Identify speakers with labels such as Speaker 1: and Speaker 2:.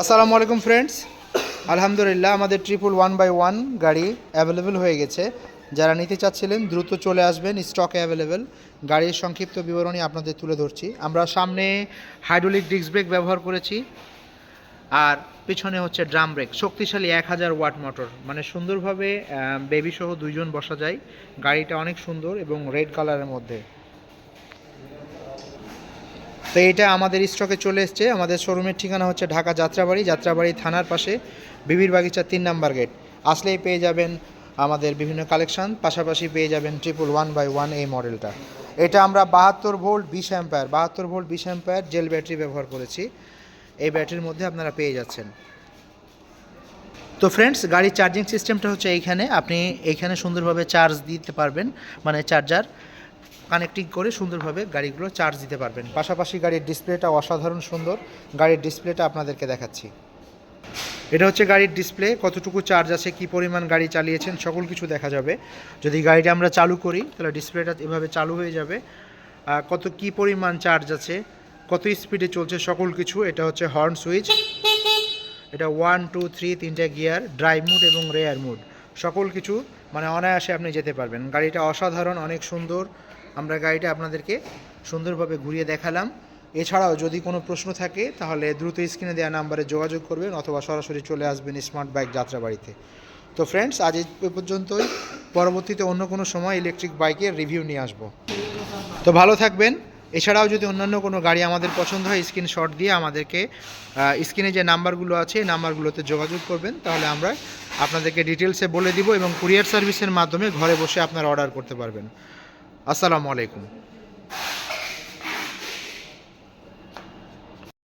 Speaker 1: আসসালামু আলাইকুম ফ্রেন্ডস আলহামদুলিল্লাহ, আমাদের ট্রিপল ওয়ান বাই ওয়ান গাড়ি অ্যাভেলেবেল হয়ে গেছে। যারা নিতে চাচ্ছিলেন, দ্রুত চলে আসবেন স্টকে অ্যাভেলেবেল গাড়ির সংক্ষিপ্ত বিবরণী আপনাদের তুলে ধরছি। আমরা সামনে হাইড্রোলিক ডিস্ক ব্রেক ব্যবহার করেছি। আর পিছনে হচ্ছে ড্রাম ব্রেক শক্তিশালী এক হাজার ওয়াট মোটর মানে সুন্দরভাবে বেবি সহ দুইজন বসা যায়। গাড়িটা অনেক সুন্দর এবং রেড কালারের মধ্যে। তো এটা আমাদের স্টকে চলে এসছে। আমাদের শোরুমের ঠিকানা হচ্ছে ঢাকা যাত্রাবাড়ি যাত্রাবাড়ি থানার পাশে বিবির বাগিচা তিন নাম্বার গেট। আসলেই পেয়ে যাবেন আমাদের বিভিন্ন কালেকশন, পাশাপাশি পেয়ে যাবেন ট্রিপল ওয়ান বাই ওয়ান এই মডেলটা। এটা আমরা বাহাত্তর ভোল্ট, বিশ অ্যাম্পায়ার, বাহাত্তর ভোল্ট, বিশ অ্যাম্পায়ার জেল ব্যাটারি ব্যবহার করেছি। এই ব্যাটারির মধ্যে আপনারা পেয়ে যাচ্ছেন। তো ফ্রেন্ডস গাড়ির চার্জিং সিস্টেমটা হচ্ছে এইখানে। আপনি এইখানে সুন্দরভাবে চার্জ দিতে পারবেন মানে চার্জার কানেক্টিং করে সুন্দরভাবে গাড়িগুলো চার্জ দিতে পারবেন। পাশাপাশি গাড়ির ডিসপ্লেটা অসাধারণ সুন্দর। গাড়ির ডিসপ্লেটা আপনাদেরকে দেখাচ্ছি। এটা হচ্ছে গাড়ির ডিসপ্লে কতটুকু চার্জ আছে, কি পরিমাণ গাড়ি চালিয়েছেন, সকল কিছু দেখা যাবে। যদি গাড়িটা আমরা চালু করি, তাহলে ডিসপ্লেটা এভাবে চালু হয়ে যাবে। কত কি পরিমাণ চার্জ আছে, কত স্পিডে চলছে, সকল কিছু, এটা হচ্ছে হর্ন সুইচ এটা ওয়ান টু থ্রি তিনটে গিয়ার ড্রাইভ মুড এবং রেয়ার মুড সকল কিছু মানে অনায়াসে আপনি যেতে পারবেন। গাড়িটা অসাধারণ, অনেক সুন্দর। আমরা গাড়িটা আপনাদেরকে সুন্দরভাবে ঘুরিয়ে দেখালাম। এছাড়াও যদি কোনো প্রশ্ন থাকে, তাহলে দ্রুত স্ক্রিনে দেওয়া নাম্বারে যোগাযোগ করবেন অথবা সরাসরি চলে আসবেন স্মার্ট বাইক যাত্রাবাড়িতে। তো ফ্রেন্ডস আজ এই পর্যন্তই। পরবর্তীতে অন্য কোনো সময় ইলেকট্রিক বাইকের রিভিউ নিয়ে আসব। তো ভালো থাকবেন। এছাড়াও যদি অন্যান্য কোনো গাড়ি আমাদের পছন্দ হয় স্ক্রিনশট দিয়ে আমাদেরকে স্ক্রিনে যে নাম্বারগুলো আছে, এই নাম্বারগুলোতে যোগাযোগ করবেন। তাহলে আমরা আপনাদেরকে ডিটেলসে বলে দিব এবং কুরিয়ার সার্ভিসের মাধ্যমে ঘরে বসে আপনারা অর্ডার করতে পারবেন। আসসালামু আলাইকুম